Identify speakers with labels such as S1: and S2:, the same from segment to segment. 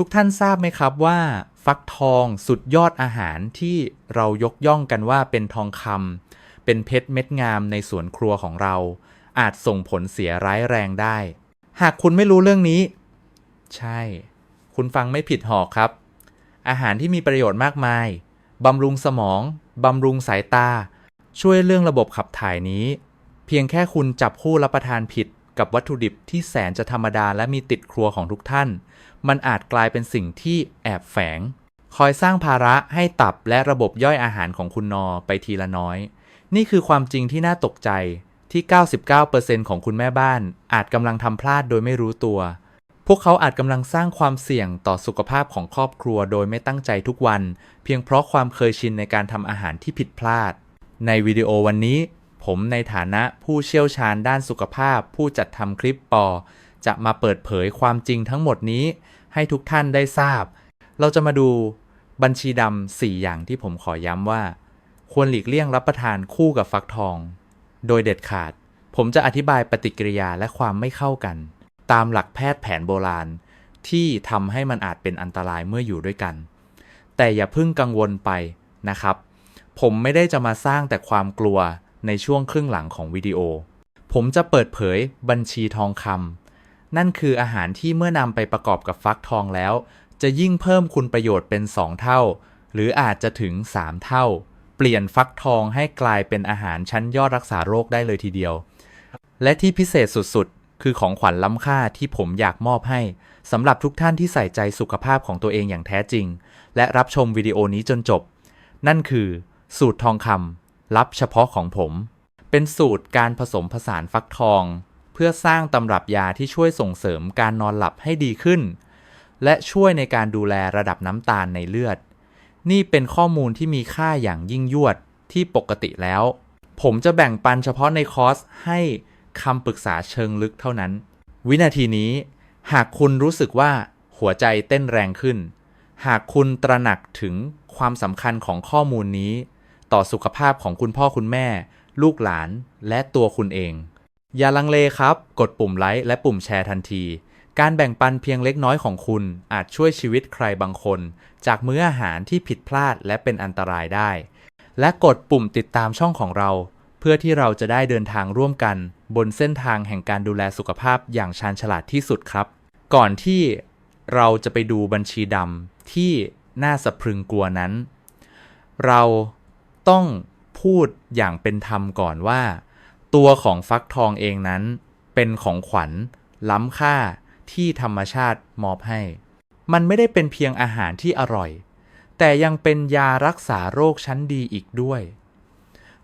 S1: ทุกท่านทราบไหมครับว่าฟักทองสุดยอดอาหารที่เรายกย่องกันว่าเป็นทองคำเป็นเพชรเม็ดงามในสวนครัวของเรา อาจส่งผลเสียร้ายแรงได้ หากคุณไม่รู้เรื่องนี้ ใช่ คุณฟังไม่ผิดหอกครับ อาหารที่มีประโยชน์มากมายบำรุงสมองบำรุงสายตา ช่วยเรื่องระบบขับถ่ายนี้ เพียงแค่คุณจับคู่รับประทานผิดกับวัตถุดิบที่แสนจะธรรมดาและมีติดครัวของทุกท่าน มันอาจกลายเป็นสิ่งที่แอบแฝง คอยสร้างภาระให้ตับและระบบย่อยอาหารของคุณนอไปทีละน้อย นี่คือความจริงที่น่าตกใจที่ 99%ของคุณแม่บ้าน อาจกำลังทำพลาดโดยไม่รู้ตัว พวกเขาอาจกำลังสร้างความเสี่ยงต่อสุขภาพของครอบครัวโดยไม่ตั้งใจทุกวัน เพียงเพราะความเคยชินในการทำอาหารที่ผิดพลาด ในวิดีโอวันนี้ ผมในฐานะผู้เชี่ยวชาญด้านสุขภาพ ผู้จัดทำคลิปปอ จะมาเปิดเผยความจริงทั้งหมดนี้ ให้ทุกท่านได้ทราบ เราจะมาดูบัญชีดำ4อย่างที่ผมขอย้ำว่า ควรหลีกเลี่ยงรับประทานคู่กับฟักทอง โดยเด็ดขาด ผมจะอธิบายปฏิกิริยาและความไม่เข้ากัน ตามหลักแพทย์แผนโบราณ ที่ทำให้มันอาจเป็นอันตรายเมื่ออยู่ด้วยกัน แต่อย่าเพิ่งกังวลไปนะครับ ผมไม่ได้จะมาสร้างแต่ความกลัวในช่วงครึ่งหลังของวิดีโอ ผมจะเปิดเผยบัญชีทองคำ นั่นคืออาหารที่เมื่อนำไปประกอบกับฟักทองแล้ว จะยิ่งเพิ่มคุณประโยชน์เป็น 2 เท่า หรืออาจจะถึง 3 เท่า เปลี่ยนฟักทองให้กลายเป็นอาหารชั้นยอดรักษาโรคได้เลยทีเดียว และที่พิเศษสุดๆ คือของขวัญล้ำค่าที่ผมอยากมอบให้สำหรับทุกท่านที่ใส่ใจสุขภาพของตัวเองอย่างแท้จริง และรับชมวิดีโอนี้จนจบ นั่นคือ สูตรทองคำลับเฉพาะของผม เป็นสูตรการผสมผสานฟักทอง พื่อสร้างตำรับยาที่ช่วยส่งเสริมการนอนหลับให้ดีขึ้น และช่วยในการดูแลระดับน้ำตาลในเลือด นี่เป็นข้อมูลที่มีค่าอย่างยิ่งยวดที่ปกติแล้ว ผมจะแบ่งปันเฉพาะในคอร์สให้คำปรึกษาเชิงลึกเท่านั้น วินาทีนี้ หากคุณรู้สึกว่าหัวใจเต้นแรงขึ้น หากคุณตระหนักถึงความสำคัญของข้อมูลนี้ ต่อสุขภาพของคุณพ่อคุณแม่ ลูกหลานและตัวคุณเอง อย่าลังเลครับ กดปุ่มไลค์และปุ่มแชร์ทันที การแบ่งปันเพียงเล็กน้อยของคุณอาจช่วยชีวิตใครบางคน จากมื้ออาหารที่ผิดพลาดและเป็นอันตรายได้ และกดปุ่มติดตามช่องของเรา เพื่อที่เราจะได้เดินทางร่วมกัน บนเส้นทางแห่งการดูแลสุขภาพอย่างชาญฉลาดที่สุดครับ ก่อนที่เราจะไปดูบัญชีดำที่น่าสะพรึงกลัวนั้น เราต้องพูดอย่างเป็นธรรมก่อนว่า ตัวของฟักทองเองนั้น เป็นของขวัญ ล้ำค่าที่ธรรมชาติมอบให้ มันไม่ได้เป็นเพียงอาหารที่อร่อย แต่ยังเป็นยารักษาโรคชั้นดีอีกด้วย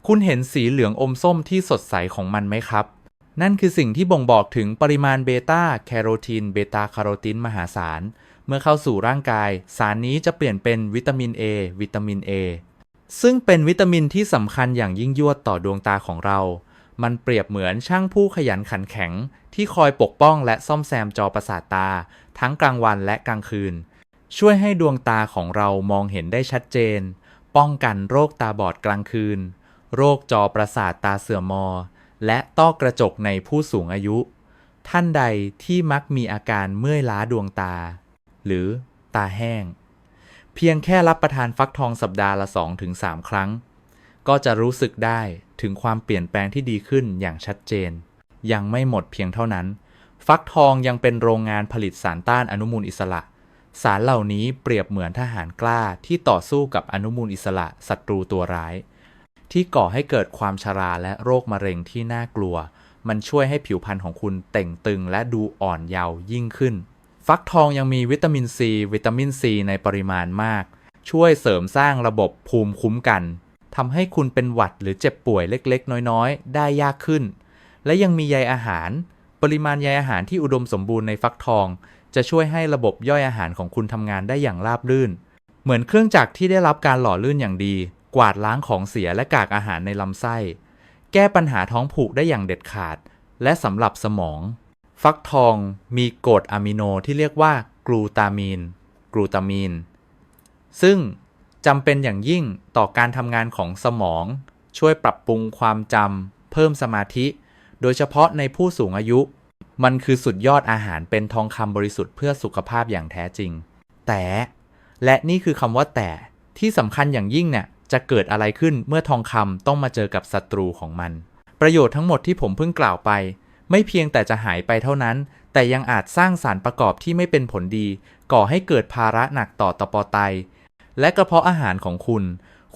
S1: คุณเห็นสีเหลืองอมส้มที่สดใสของมันไหมครับ นั่นคือสิ่งที่บ่งบอกถึงปริมาณเบต้าแคโรทีน เบต้าคาโรทีนมหาศาล เมื่อเข้าสู่ร่างกาย สารนี้จะเปลี่ยนเป็นวิตามิน A วิตามิน A ซึ่งเป็นวิตามินที่สำคัญอย่างยิ่งยวดต่อดวงตาของเรา มันเปรียบเหมือนช่างผู้ขยันขันแข็ง ที่คอยปกป้องและซ่อมแซมจอประสาทตา ทั้งกลางวันและกลางคืน ช่วยให้ดวงตาของเรามองเห็นได้ชัดเจน ป้องกันโรคตาบอดกลางคืน โรคจอประสาทตาเสื่อมมอ และต้อกระจกในผู้สูงอายุ ท่านใดที่มักมีอาการเมื่อยล้าดวงตา หรือตาแห้ง เพียงแค่รับประทานฟักทองสัปดาห์ละ 2-3 ครั้ง ก็จะรู้สึกได้ ถึงความเปลี่ยนแปลงที่ดีขึ้นอย่างชัดเจน ยังไม่หมดเพียงเท่านั้น ฟักทองยังเป็นโรงงานผลิตสารต้านอนุมูลอิสระ สารเหล่านี้เปรียบเหมือนทหารกล้าที่ต่อสู้กับอนุมูลอิสระศัตรูตัวร้าย ที่ก่อให้เกิดความชราและโรคมะเร็งที่น่ากลัว มันช่วยให้ผิวพรรณของคุณเต่งตึงและดูอ่อนเยาว์ยิ่งขึ้น ฟักทองยังมีวิตามินซีวิตามินซีในปริมาณมาก ช่วยเสริมสร้างระบบภูมิคุ้มกัน ทำให้คุณเป็นหวัดหรือเจ็บป่วยเล็กๆ น้อยๆ ได้ยากขึ้น และยังมีใยอาหาร ปริมาณใยอาหารที่อุดมสมบูรณ์ในฟักทอง จะช่วยให้ระบบย่อยอาหารของคุณทำงานได้อย่างราบรื่น เหมือนเครื่องจักรที่ได้รับการหล่อลื่นอย่างดี กวาดล้างของเสียและกากอาหารในลำไส้ แก้ปัญหาท้องผูกได้อย่างเด็ดขาด และสำหรับสมอง ฟักทองมีกรดอะมิโนที่เรียกว่ากลูตามีน กลูตามีน ซึ่ง จำเป็นอย่างยิ่งต่อการทำงานของสมอง ช่วยปรับปรุงความจำเพิ่มสมาธิ โดยเฉพาะในผู้สูงอายุ มันคือสุดยอดอาหารเป็นทองคำบริสุทธิ์เพื่อสุขภาพอย่างแท้จริง แต่ และนี่คือคำว่าแต่ที่สำคัญอย่างยิ่งเนี่ยจะเกิดอะไรขึ้นเมื่อทองคำต้องมาเจอกับศัตรูของมัน ประโยชน์ทั้งหมดที่ผมเพิ่งกล่าวไป ไม่เพียงแต่จะหายไปเท่านั้น แต่ยังอาจสร้างสารประกอบที่ไม่เป็นผลดี ก่อให้เกิดภาระหนักต่อตปอไต และกระเพาะอาหารของคุณ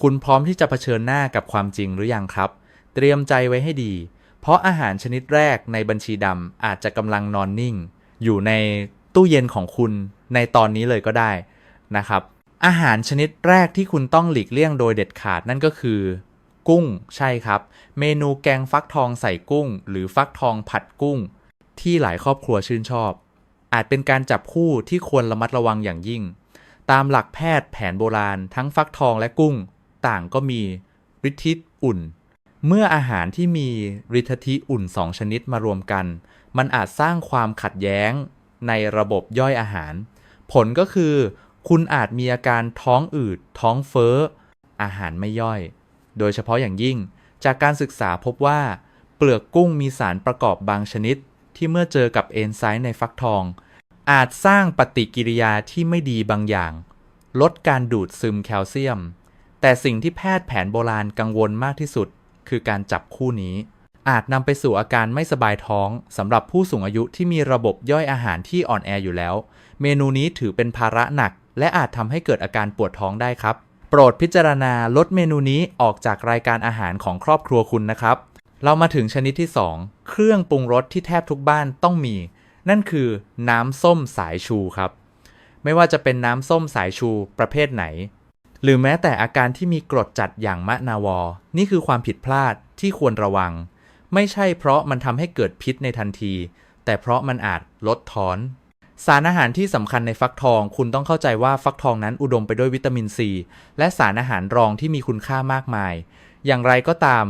S1: คุณพร้อมที่จะเผชิญหน้ากับความจริงหรือยังครับ เตรียมใจไว้ให้ดี เพราะอาหารชนิดแรกในบัญชีดำอาจจะกำลังนอนนิ่ง อยู่ในตู้เย็นของคุณในตอนนี้เลยก็ได้นะครับ อาหารชนิดแรกที่คุณต้องหลีกเลี่ยงโดยเด็ดขาดนั่นก็คือ กุ้งใช่ครับ เมนูแกงฟักทองใส่กุ้ง หรือฟักทองผัดกุ้ง ที่หลายครอบครัวชื่นชอบ อาจเป็นการจับคู่ที่ควรระมัดระวังอย่างยิ่ง ตามหลักแพทย์แผนโบราณทั้งฟักทองและกุ้ง ต่างก็มีฤทธิอุ่น เมื่ออาหารที่มีฤทธิอุ่นสองชนิดมารวมกัน มันอาจสร้างความขัดแย้งในระบบย่อยอาหาร ผลก็คือ คุณอาจมีอาการท้องอืด ท้องเฟ้อ อาหารไม่ย่อย โดยเฉพาะอย่างยิ่ง จากการศึกษาพบว่า เปลือกกุ้งมีสารประกอบบางชนิด ที่เมื่อเจอกับเอนไซม์ในฟักทอง อาจสร้างปฏิกิริยาที่ไม่ดีบางอย่าง ลดการดูดซึมแคลเซียม แต่สิ่งที่แพทย์แผนโบราณกังวลมากที่สุด คือการจับคู่นี้ อาจนำไปสู่อาการไม่สบายท้องสำหรับผู้สูงอายุที่มีระบบย่อยอาหารที่อ่อนแออยู่แล้ว เมนูนี้ถือเป็นภาระหนัก และอาจทำให้เกิดอาการปวดท้องได้ครับ โปรดพิจารณาลดเมนูนี้ออกจากรายการอาหารของครอบครัวคุณนะครับ เรามาถึงชนิดที่ 2 เครื่องปรุงรสที่แทบทุกบ้านต้องมี นั่นคือน้ำส้มสายชูครับ ไม่ว่าจะเป็นน้ำส้มสายชูประเภทไหน หรือแม้แต่อาการที่มีกรดจัดอย่างมะนาวอ นี่คือความผิดพลาดที่ควรระวัง ไม่ใช่เพราะมันทำให้เกิดพิษในทันที แต่เพราะมันอาจลดทอน สารอาหารที่สำคัญในฟักทอง คุณต้องเข้าใจว่าฟักทองนั้นอุดมไปด้วยวิตามินซีและสารอาหารรองที่มีคุณค่ามากมาย อย่างไรก็ตาม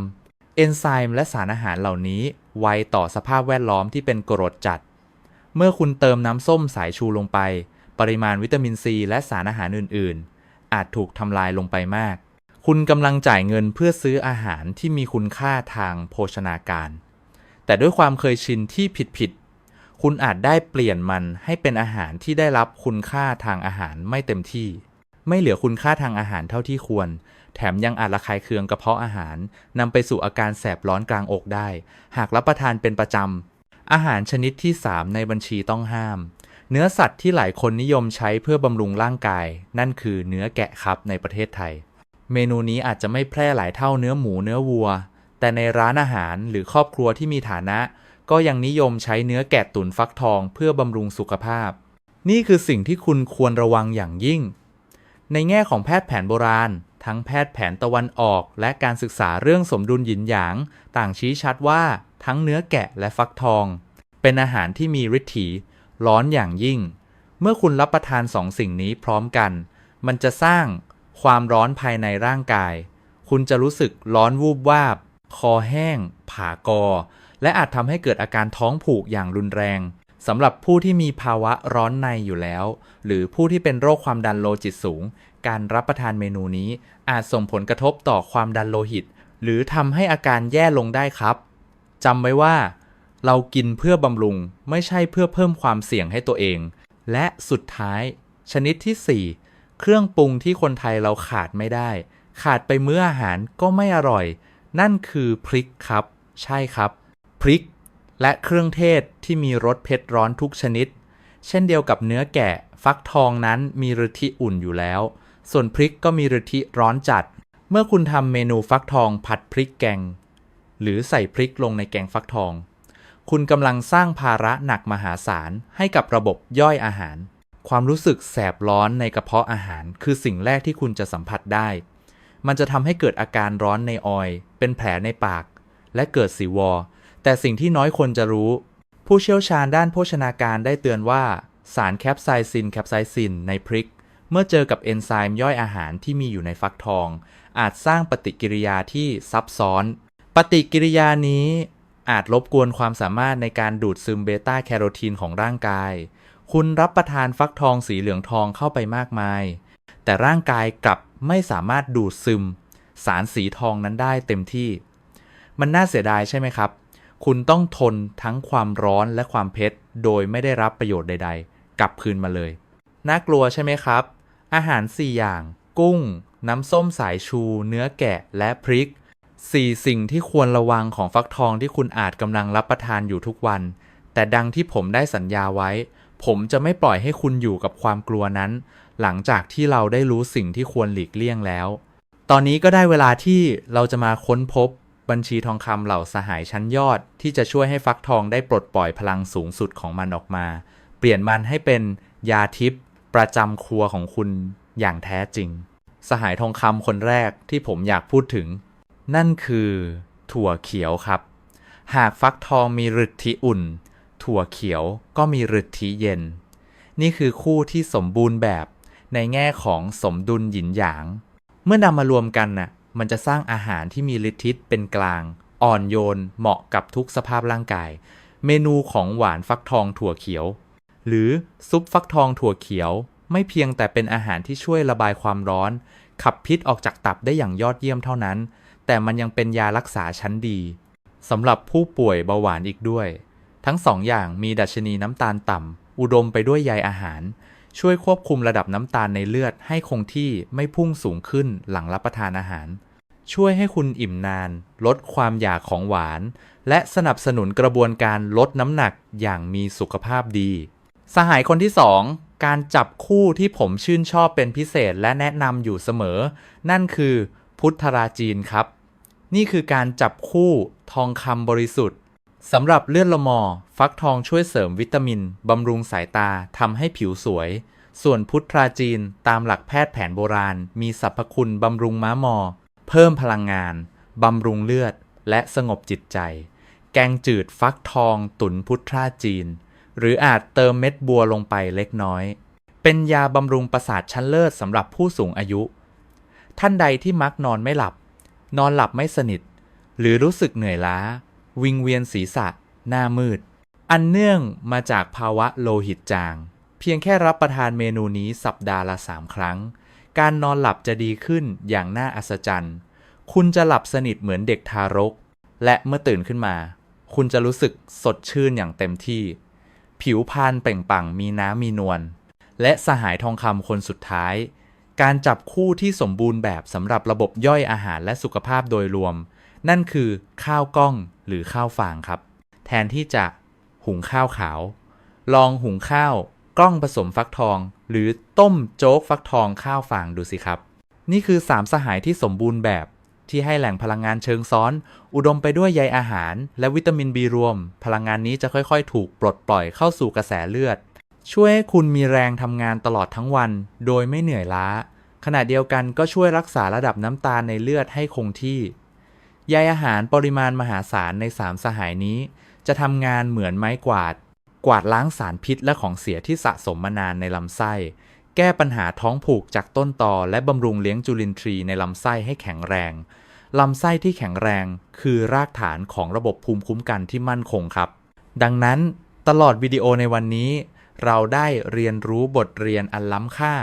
S1: เอนไซม์และสารอาหารเหล่านี้ไวต่อสภาพแวดล้อมที่เป็นกรดจัด เมื่อคุณเติมน้ำส้มสายชูลงไป ปริมาณวิตามินซีและสารอาหารอื่น ๆ อาจถูกทำลายลงไปมาก คุณกำลังจ่ายเงินเพื่อซื้ออาหารที่มีคุณค่าทางโภชนาการ แต่ด้วยความเคยชินที่ผิด ๆ คุณอาจได้เปลี่ยนมันให้เป็นอาหารที่ได้รับคุณค่าทางอาหารไม่เต็มที่ ไม่เหลือคุณค่าทางอาหารเท่าที่ควร แถมยังอาจระคายเคืองกระเพาะอาหารนำไปสู่อาการแสบร้อนกลางอกได้ หากรับประทานเป็นประจำ อาหารชนิดที่ 3 ในบัญชีต้องห้าม เนื้อสัตว์ที่หลายคนนิยมใช้เพื่อบำรุงร่างกาย นั่นคือเนื้อแกะครับในประเทศไทย เมนูนี้อาจจะไม่แพร่หลายเท่าเนื้อหมูเนื้อวัว แต่ในร้านอาหารหรือครอบครัวที่มีฐานะ ก็ยังนิยมใช้เนื้อแกะตุ๋นฟักทองเพื่อบำรุงสุขภาพ นี่คือสิ่งที่คุณควรระวังอย่างยิ่ง ในแง่ของแพทย์แผนโบราณทั้งแพทย์แผนตะวันออก และการศึกษาเรื่องสมดุลหยินหยาง ต่างชี้ชัดว่า ทั้งเนื้อแกะและฟักทอง เป็นอาหารที่มีฤทธิ์ร้อนอย่างยิ่ง เมื่อคุณรับประทานสองสิ่งนี้พร้อมกัน มันจะสร้างความร้อนภายในร่างกาย คุณจะรู้สึกร้อนวูบวาบ คอแห้ง ผากอ และอาจทำให้เกิดอาการท้องผูกอย่างรุนแรงสำหรับผู้ที่มีภาวะร้อนในอยู่แล้ว หรือผู้ที่เป็นโรคความดันโลจิตสูง การรับประทานเมนูนี้อาจส่งผลกระทบต่อความดันโลหิต หรือทำให้อาการแย่ลงได้ครับ จำไว้ว่า เรากินเพื่อบำรุงไม่ใช่เพื่อเพิ่มความเสี่ยงให้ตัวเอง และสุดท้าย ชนิดที่ 4 เครื่องปรุงที่คนไทยเราขาดไม่ได้ ขาดไปมื้ออาหารก็ไม่อร่อย นั่นคือพริกครับ ใช่ครับพริก และเครื่องเทศที่มีรสเผ็ดร้อนทุกชนิด เช่นเดียวกับเนื้อแกะฟักทองนั้นมีฤทธิ์อุ่นอยู่แล้ว ส่วนพริกก็มีฤทธิ์ร้อนจัด เมื่อคุณทำเมนูฟักทองผัดพริกแกง หรือใส่พริกลงในแกงฟักทอง คุณกำลังสร้างภาระหนักมหาศาลให้กับระบบย่อยอาหาร ความรู้สึกแสบร้อนในกระเพาะอาหาร คือสิ่งแรกที่คุณจะสัมผัสได้ มันจะทำให้เกิดอาการร้อนในออย เป็นแผลในปาก และเกิดสีวอ แต่สิ่งที่น้อยคนจะรู้ ผู้เชี่ยวชาญด้านโภชนาการได้เตือนว่า สารแคปไซซินแคปไซซินในพริกเมื่อเจอกับเอนไซม์ย่อยอาหารที่มีอยู่ในฟักทอง อาจสร้างปฏิกิริยาที่ซับซ้อน ปฏิกิริยานี้อาจรบกวนความสามารถในการดูดซึมเบต้าแคโรทีนของร่างกาย คุณรับประทานฟักทองสีเหลืองทองเข้าไปมากมาย แต่ร่างกายกลับไม่สามารถดูดซึม สารสีทองนั้นได้เต็มที่ มันน่าเสียดายใช่ไหมครับ คุณต้องทนทั้งความร้อนและความเผ็ดโดยไม่ได้รับประโยชน์ใด ๆ กลับคืนมาเลย น่ากลัวใช่ไหมครับ อาหาร 4 อย่าง กุ้ง น้ำส้มสายชู เนื้อแกะ และพริก 4 สิ่งที่ควรระวังของฟักทองที่คุณอาจกำลังรับประทานอยู่ทุกวัน แต่ดังที่ผมได้สัญญาไว้ ผมจะไม่ปล่อยให้คุณอยู่กับความกลัวนั้น หลังจากที่เราได้รู้สิ่งที่ควรหลีกเลี่ยงแล้ว ตอนนี้ก็ได้เวลาที่เราจะมาค้นพบบัญชีทองคำเหล่าสหายชั้นยอด ที่จะช่วยให้ฟักทองได้ปลดปล่อยพลังสูงสุดของมันออกมา เปลี่ยนมันให้เป็นยาทิพย์ประจำครัวของคุณอย่างแท้จริง สหายทองคำคนแรกที่ผมอยากพูดถึง นั่นคือถั่วเขียวครับ หากฟักทองมีฤทธิอุ่น ถั่วเขียวก็มีฤทธิเย็น นี่คือคู่ที่สมบูรณ์แบบในแง่ของสมดุลหยินหยาง เมื่อนำมารวมกันน่ะ มันจะสร้างอาหารที่มีฤทธิเป็นกลาง อ่อนโยน เหมาะกับทุกสภาพร่างกาย เมนูของหวานฟักทองถั่วเขียว หรือซุปฟักทองถั่วเขียว ไม่เพียงแต่เป็นอาหารที่ช่วยระบายความร้อน ขับพิษออกจากตับได้อย่างยอดเยี่ยมเท่านั้น แต่มันยังเป็นยารักษาชั้นดีสำหรับผู้ป่วยเบาหวานอีกด้วย ทั้งสองอย่างมีดัชนีน้ำตาลต่ำอุดมไปด้วยใยอาหาร ช่วยควบคุมระดับน้ำตาลในเลือดให้คงที่ไม่พุ่งสูงขึ้นหลังรับประทานอาหาร ช่วยให้คุณอิ่มนาน ลดความอยากของหวาน และสนับสนุนกระบวนการลดน้ำหนักอย่างมีสุขภาพดี สหายคนที่2การจับคู่ที่ผมชื่นชอบเป็นพิเศษและแนะนำอยู่เสมอ นั่นคือพุทธราจีนครับ นี่คือการจับคู่ทองคำบริสุทธิ์สำหรับเลือดละมอ ฟักทองช่วยเสริมวิตามินบำรุงสายตาทำให้ผิวสวย ส่วนพุทธราจีนตามหลักแพทย์แผนโบราณ มีสรรพคุณบำรุงม้ามอ เพิ่มพลังงานบำรุงเลือด และสงบจิตใจ แกงจืดฟักทองตุนพุทธราจีน หรืออาจเติมเม็ดบัวลงไปเล็กน้อย เป็นยาบำรุงประสาทชั้นเลิศสำหรับผู้สูงอายุ ท่านใดที่มักนอนไม่หลับ นอนหลับไม่สนิท หรือรู้สึกเหนื่อยล้า วิงเวียนศีรษะ หน้ามืด อันเนื่องมาจากภาวะโลหิตจาง เพียงแค่รับประทานเมนูนี้สัปดาห์ละสามครั้ง การนอนหลับจะดีขึ้นอย่างน่าอัศจรรย์ คุณจะหลับสนิทเหมือนเด็กทารก และเมื่อตื่นขึ้นมา คุณจะรู้สึกสดชื่นอย่างเต็มที่ ผิวพรรณเปล่งปลั่งมีน้ำมีนวลและสหายทองคำคนสุดท้าย การจับคู่ที่สมบูรณ์แบบสำหรับระบบย่อยอาหารและสุขภาพโดยรวม นั่นคือข้าวกล้องหรือข้าวฟางครับ แทนที่จะหุงข้าวขาว ลองหุงข้าวกล้องผสมฟักทอง หรือต้มโจ๊กฟักทองข้าวฟางดูสิครับ นี่คือ 3 สหายที่สมบูรณ์แบบที่ให้แหล่งพลังงานเชิงซ้อน อุดมไปด้วยใยอาหาร และวิตามินบีรวม พลังงานนี้จะค่อยๆ ถูกปลดปล่อยเข้าสู่กระแสเลือด ช่วยให้คุณมีแรงทำงานตลอดทั้งวัน โดยไม่เหนื่อยล้า ขณะเดียวกันก็ช่วยรักษาระดับน้ำตาลในเลือดให้คงที่ ใยอาหารปริมาณมหาศาลใน3สหายนี้ จะทำงานเหมือนไม้กวาด กวาดล้างสารพิษและของเสียที่สะสมมานานในลำไส้ แก้ปัญหาท้องผูกจากต้นตอและบำรุงเลี้ยงจุลินทรีย์ในลำไส้ให้แข็งแรง ลำไส้ที่แข็งแรงคือรากฐานของระบบภูมิคุ้มกันที่มั่นคงครับ ดังนั้นตลอดวิดีโอในวันนี้ เราได้เรียนรู้บทเรียนอันล้ำค่า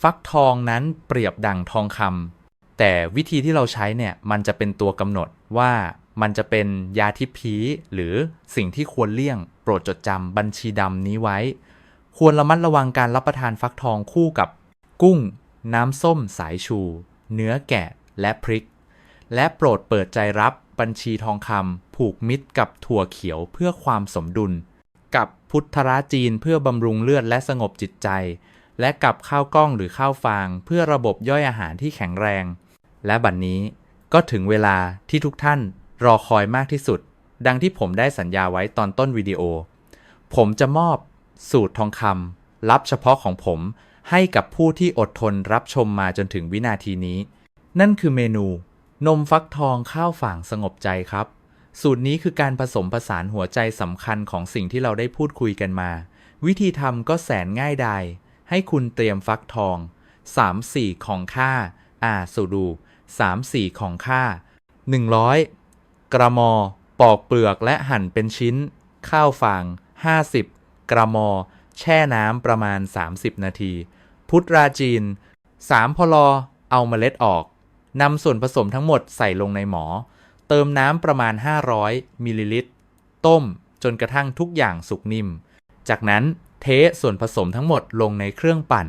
S1: ฟักทองนั้นเปรียบดั่งทองคำแต่วิธีที่เราใช้เนี่ยมันจะเป็นตัวกำหนดว่ามันจะเป็นยาทิพย์หรือสิ่งที่ควรเลี่ยง โปรดจดจำบัญชีดำนี้ไว้ ควรระมัดระวังการรับประทานฟักทองคู่กับ กุ้ง น้ำส้มสายชู เนื้อแกะและพริก และโปรดเปิดใจรับบัญชีทองคำผูกมิตรกับถั่วเขียวเพื่อความสมดุล กับพุทธราจีนเพื่อบำรุงเลือดและสงบจิตใจ และกับข้าวกล้องหรือข้าวฟาง เพื่อระบบย่อยอาหารที่แข็งแรง และบัดนนี้ก็ถึงเวลาที่ทุกท่านรอคอยมากที่สุด ดังที่ผมได้สัญญาไว้ตอนต้นวิดีโอ ผมจะมอบสูตรทองคำลับเฉพาะของผมให้กับผู้ที่อดทนรับชมมาจนถึงวินาทีนี้ นั่นคือเมนู นมฟักทองข้าวฝางสงบใจครับ สูตรนี้คือการผสมผสานหัวใจสำคัญของสิ่งที่เราได้พูดคุยกันมา วิธีทำก็แสนง่ายดายให้คุณเตรียมฟักทอง 3-4 ของค่า อ่าสูดู 3-4 ของค่า 100 กระมอ ปอกเปลือกและหั่นเป็นชิ้น ข้าวฟาง 50 กระมอ แช่น้ำประมาณ 30 นาที พุทราจีน 3 พลอ เอาเมล็ดออกนำส่วนผสมทั้งหมดใส่ลงในหมอ เติมน้ำประมาณ 500มิลลิลิตร ต้มจนกระทั่งทุกอย่างสุกนิ่ม จากนั้นเทส่วนผสมทั้งหมดลงในเครื่องปั่น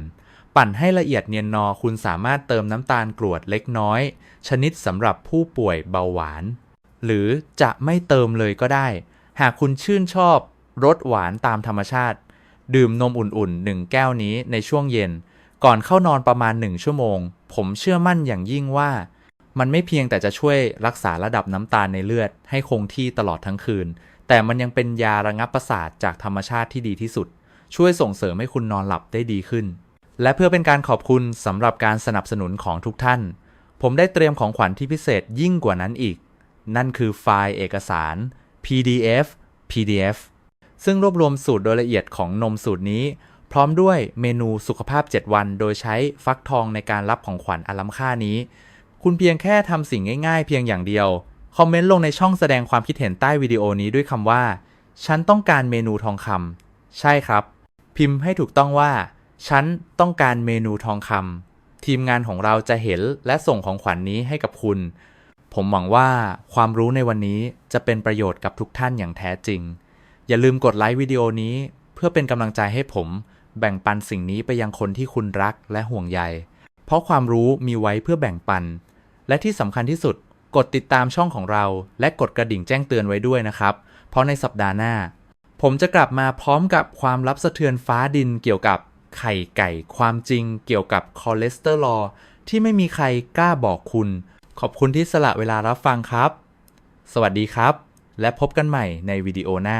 S1: ปั่นให้ละเอียดเนียนนอคุณสามารถเติมน้ำตาลกรวดเล็กน้อย ชนิดสำหรับผู้ป่วยเบาหวาน หรือจะไม่เติมเลยก็ได้ หากคุณชื่นชอบรสหวานตามธรรมชาติ ดื่มนมอุ่นๆ1แก้วนี้ในช่วงเย็น ก่อนเข้านอนประมาณ1ชั่วโมง ผมเชื่อมั่นอย่างยิ่งว่า มันไม่เพียงแต่จะช่วยรักษาระดับน้ำตาลในเลือดให้คงที่ตลอดทั้งคืน แต่มันยังเป็นยาระงับประสาทจากธรรมชาติที่ดีที่สุด ช่วยส่งเสริมให้คุณนอนหลับได้ดีขึ้น และเพื่อเป็นการขอบคุณสำหรับการสนับสนุนของทุกท่าน ผมได้เตรียมของขวัญที่พิเศษยิ่งกว่านั้นอีก นั่นคือไฟล์เอกสาร PDF PDF ซึ่งรวบรวมสูตรโดยละเอียดของนมสูตรนี้ พร้อมด้วยเมนูสุขภาพ 7 วัน โดยใช้ฟักทองในการรับของขวัญอันล้ำค่านี้ คุณเพียงแค่ทำสิ่งง่ายๆ เพียงอย่างเดียว คอมเมนต์ลงในช่องแสดงความคิดเห็นใต้วิดีโอนี้ด้วยคำว่า ฉันต้องการเมนูทองคำใช่ครับ พิมพ์ให้ถูกต้องว่า ฉันต้องการเมนูทองคำทีมงานของเราจะเห็นและส่งของขวัญนนี้ให้กับคุณ ผมหวังว่าความรู้ในวันนี้จะเป็นประโยชน์กับทุกท่านอย่างแท้จริง อย่าลืมกดไลค์วิดีโอนี้ เพื่อเป็นกำลังใจให้ผม แบ่งปันสิ่งนี้ไปยังคนที่คุณรักและห่วงใย เพราะความรู้มีไว้เพื่อแบ่งปัน และที่สำคัญที่สุด กดติดตามช่องของเรา และกดกระดิ่งแจ้งเตือนไว้ด้วยนะครับ เพราะในสัปดาห์หน้า ผมจะกลับมาพร้อมกับความลับสะเทือนฟ้าดินเกี่ยวกับไข่ไก่ความจริงเกี่ยวกับคอเลสเตอรอลที่ไม่มีใครกล้าบอกคุณ ขอบคุณที่สละเวลารับฟังครับ สวัสดีครับ และพบกันใหม่ในวิดีโอหน้า